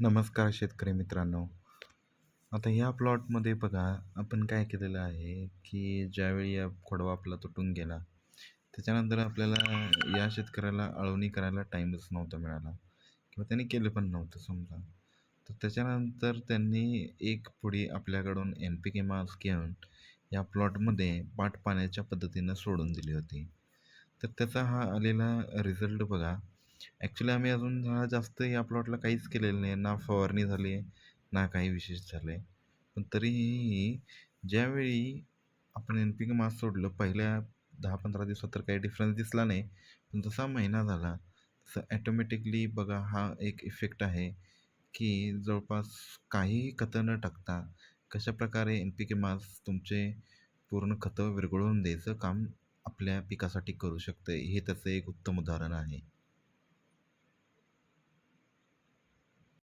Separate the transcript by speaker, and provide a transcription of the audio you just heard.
Speaker 1: नमस्कार शेतकरी मित्रांनो. आता या प्लॉटमध्ये बघा आपण काय केलेलं आहे की ज्यावेळी या खोडवा आपला तुटून गेला त्याच्यानंतर आपल्याला या शेतकऱ्याला अळवणी करायला टाईमच नव्हता मिळाला. किंवा त्यांनी केलं पण नव्हतं समजा. तर त्याच्यानंतर त्यांनी एक पुढी आपल्याकडून एन पी के मास्क घेऊन या प्लॉटमध्ये पाट पाण्याच्या पद्धतीनं सोडून दिली होती. तर त्याचा हा आलेला रिझल्ट बघा ॲक्च्युली आम्ही अजून हा जास्त या प्लॉटला काहीच केलेलं नाही. ना फवारणी झाली आहे ना काही विशेष झालं आहे पण तरीही ज्यावेळी आपण एन पी के मास सोडलं पहिल्या दहा पंधरा दिवसात तर काही डिफरन्स दिसला नाही. पण जसा महिना झाला तसं ॲटोमॅटिकली बघा हा एक इफेक्ट आहे की जवळपास काहीही खतं न टाकता कशाप्रकारे एन पी के मास तुमचे पूर्ण खतं विरघळवून द्यायचं काम आपल्या पिकासाठी करू शकतं हे त्याचं एक उत्तम उदाहरण आहे.